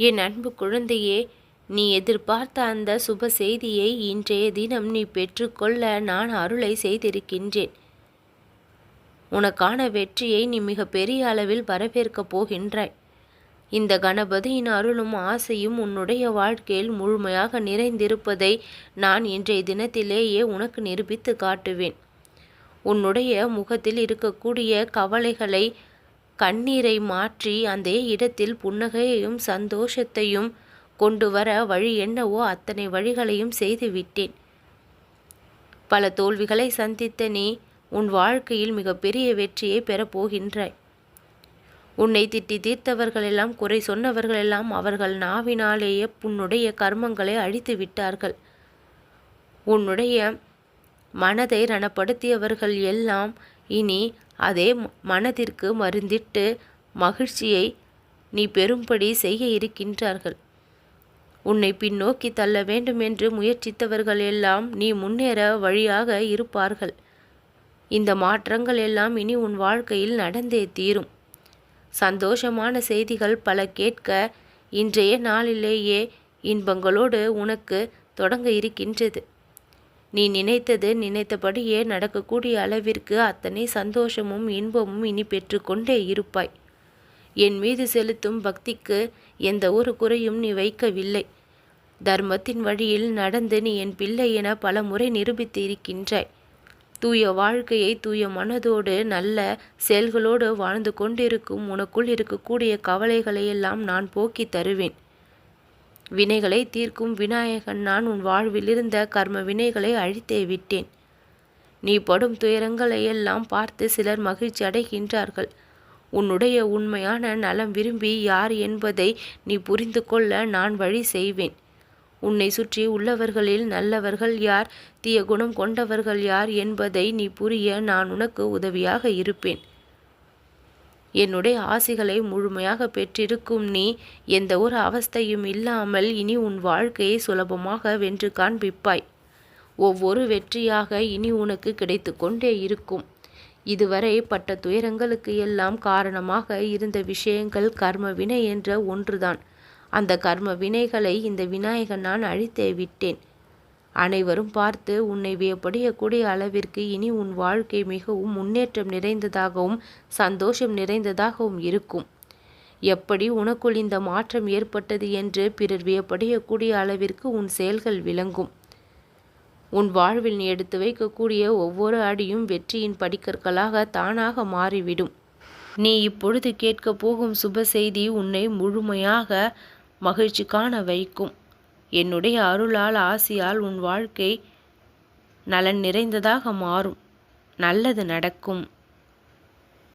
என் அன்பு குழந்தையே நீ எதிர்பார்த்த அந்த சுப செய்தியை இன்றைய தினம் நீ பெற்றுக்கொள்ள நான் அருளை செய்திருக்கின்றேன். உனக்கான வெற்றியை நீ மிக பெரிய அளவில் வரவேற்கப் போகின்றாய். இந்த கணபதியின் அருளும் ஆசையும் உன்னுடைய வாழ்க்கையில் முழுமையாக நிறைந்திருப்பதை நான் இன்றைய தினத்திலேயே உனக்கு நிரூபித்து காட்டுவேன். உன்னுடைய முகத்தில் இருக்கக்கூடிய கவலைகளை கண்ணீரை மாற்றி அந்த இடத்தில் புன்னகையையும் சந்தோஷத்தையும் கொண்டு வர வழி என்னவோ அத்தனை வழிகளையும் செய்து விட்டேன் பல தோல்விகளை சந்தித்த நீ உன் வாழ்க்கையில் மிகப்பெரிய வெற்றியை பெறப்போகின்றாய் உன்னை திட்டி தீர்த்தவர்களெல்லாம் குறை சொன்னவர்களெல்லாம் அவர்கள் நாவினாலேயே உன்னுடைய கர்மங்களை அழித்து விட்டார்கள். உன்னுடைய மனதை ரணப்படுத்தியவர்கள் எல்லாம் இனி அதே மனதிற்கு மருந்திட்டு மகிழ்ச்சியை நீ பெறும்படி செய்ய இருக்கின்றார்கள். உன்னை பின்னோக்கி தள்ள வேண்டும் என்று முயற்சித்தவர்கள் எல்லாம் நீ முன்னேற வழியாக இருப்பார்கள். இந்த மாற்றங்கள் எல்லாம் இனி உன் வாழ்க்கையில் நடந்தே தீரும். சந்தோஷமான செய்திகள் பல கேட்க இன்றைய நாளிலேயே இன்பங்களோடு உனக்கு தொடங்க இருக்கின்றது. நீ நினைத்தது நினைத்தபடியே நடக்கக்கூடிய அளவிற்கு அத்தனை சந்தோஷமும் இன்பமும் இனி பெற்றுக்கொண்டே இருப்பாய். என் மீது செலுத்தும் பக்திக்கு எந்த ஒரு குறையும் நீ வைக்கவில்லை. தர்மத்தின் வழியில் நடந்து நீ என் பிள்ளை என பல முறை நிரூபித்து இருக்கின்றாய். தூய வாழ்க்கையை தூய மனதோடு நல்ல செயல்களோடு வாழ்ந்து கொண்டிருக்கும் உனக்குள் இருக்கக்கூடிய கவலைகளையெல்லாம் நான் போக்கி தருவேன். வினைகளை தீர்க்கும் விநாயகன் நான் உன் வாழ்வில் இருந்த கர்ம வினைகளை அழித்தே விட்டேன். நீ படும் துயரங்களை எல்லாம் பார்த்து சிலர் மகிழ்ச்சி அடைகின்றார்கள். உன்னுடைய உண்மையான நலம் விரும்பி யார் என்பதை நீ புரிந்து கொள்ள நான் வழி செய்வேன். உன்னை சுற்றி உள்ளவர்களில் நல்லவர்கள் யார் தீய குணம் கொண்டவர்கள் யார் என்பதை நீ புரிய நான் உனக்கு உதவியாக இருப்பேன். என்னுடைய ஆசிகளை முழுமையாக பெற்றிருக்கும் நீ எந்த ஒரு அவஸ்தையும் இல்லாமல் இனி உன் வாழ்க்கையை சுலபமாக வென்று காண்பிப்பாய். ஒவ்வொரு வெற்றியாக இனி உனக்கு கிடைத்து கொண்டே இருக்கும். இதுவரை பட்ட துயரங்களுக்கு எல்லாம் காரணமாக இருந்த விஷயங்கள் கர்ம வினை என்ற ஒன்றுதான். அந்த கர்ம வினைகளை இந்த விநாயகன் நான் அழித்தே விட்டேன். அனைவரும் பார்த்து உன்னை வியப்படையக்கூடிய அளவிற்கு இனி உன் வாழ்க்கை மிகவும் முன்னேற்றம் நிறைந்ததாகவும் சந்தோஷம் நிறைந்ததாகவும் இருக்கும். எப்படி உனக்குள் இந்த மாற்றம் ஏற்பட்டது என்று பிறர் வியப்படையக்கூடிய அளவிற்கு உன் செயல்கள் விளங்கும். உன் வாழ்வில் நீ எடுத்து வைக்கக்கூடிய ஒவ்வொரு அடியும் வெற்றியின் படிக்கற்களாக தானாக மாறிவிடும். நீ இப்பொழுது கேட்கப் போகும் சுப செய்தி உன்னை முழுமையாக மகிழ்ச்சி காண வைக்கும். என்னுடைய அருளால் ஆசியால் உன் வாழ்க்கை நலன் நிறைந்ததாக மாறும். நல்லது நடக்கும்.